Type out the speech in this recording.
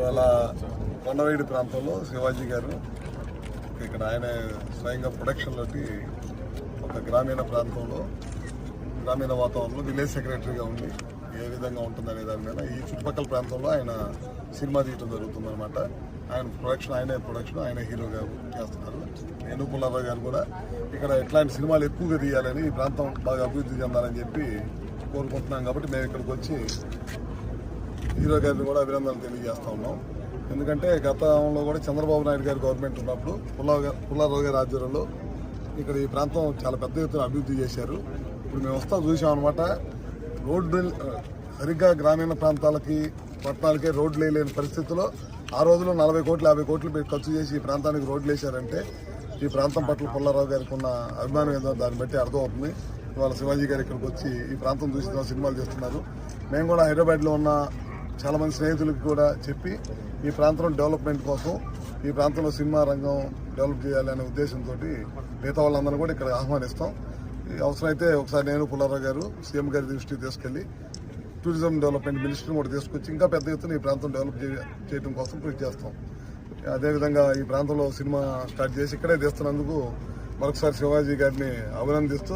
ఇవాళ కొండవేడి ప్రాంతంలో శివాజీ గారు ఇక్కడ ఆయన స్వయంగా ప్రొడక్షన్లోకి ఒక గ్రామీణ ప్రాంతంలో గ్రామీణ వాతావరణంలో విలేజ్ సెక్రటరీగా ఉండి ఏ విధంగా ఉంటుందనే దాని మీద ఈ చుట్టుపక్కల ప్రాంతంలో ఆయన సినిమా తీయటం జరుగుతుందన్నమాట. ఆయన ప్రొడక్షన్ ఆయనే ప్రొడక్షన్ ఆయన హీరోగా చేస్తున్నారు. నేను పుల్లారావు గారు కూడా ఇక్కడ ఇట్లాంటి సినిమాలు ఎక్కువగా తీయాలని ఈ ప్రాంతం బాగా అభివృద్ధి చెందాలని చెప్పి కోరుకుంటున్నాం కాబట్టి మేము ఇక్కడికి వచ్చి హీరో గారిని కూడా అభినందనలు తెలియజేస్తా ఉన్నాం. ఎందుకంటే గతంలో కూడా చంద్రబాబు నాయుడు గారి గవర్నమెంట్ ఉన్నప్పుడు పుల్లారావు గారి ఆధ్వర్యంలో ఇక్కడ ఈ ప్రాంతం చాలా పెద్ద ఎత్తున అభివృద్ధి చేశారు. ఇప్పుడు మేము వస్తా చూసాం అనమాట రోడ్డు సరిగ్గా గ్రామీణ ప్రాంతాలకి పట్టణాలకే రోడ్లు వేయలేని పరిస్థితిలో ఆ రోజుల్లో నలభై కోట్లు యాభై కోట్లు పెట్టి ఖర్చు చేసి ఈ ప్రాంతానికి రోడ్లు వేశారంటే ఈ ప్రాంతం పట్ల పుల్లారావు గారికి ఉన్న అభిమానం ఏదో దాన్ని బట్టి అర్థమవుతుంది. ఇవాళ శివాజీ గారు ఇక్కడికి వచ్చి ఈ ప్రాంతం చూసి సినిమాలు చేస్తున్నారు. మేము కూడా హైదరాబాద్లో ఉన్న చాలా మంది స్నేహితులకు కూడా చెప్పి ఈ ప్రాంతం డెవలప్మెంట్ కోసం ఈ ప్రాంతంలో సినిమా రంగం డెవలప్ చేయాలి అనే ఉద్దేశంతో మిగతా వాళ్ళందరూ కూడా ఇక్కడ ఆహ్వానిస్తాం. ఈ అవసరమైతే ఒకసారి నేను పుల్లారావు గారు సీఎం గారి దృష్టికి తీసుకెళ్ళి టూరిజం డెవలప్మెంట్ మినిస్టర్ని కూడా తీసుకొచ్చి ఇంకా పెద్ద ఎత్తున ఈ ప్రాంతం డెవలప్ చేయ- చేయడం కోసం కృషి చేస్తాం. అదేవిధంగా ఈ ప్రాంతంలో సినిమా స్టార్ట్ చేసి ఇక్కడే తీస్తున్నందుకు మరొకసారి శివాజీ గారిని అభినందిస్తూ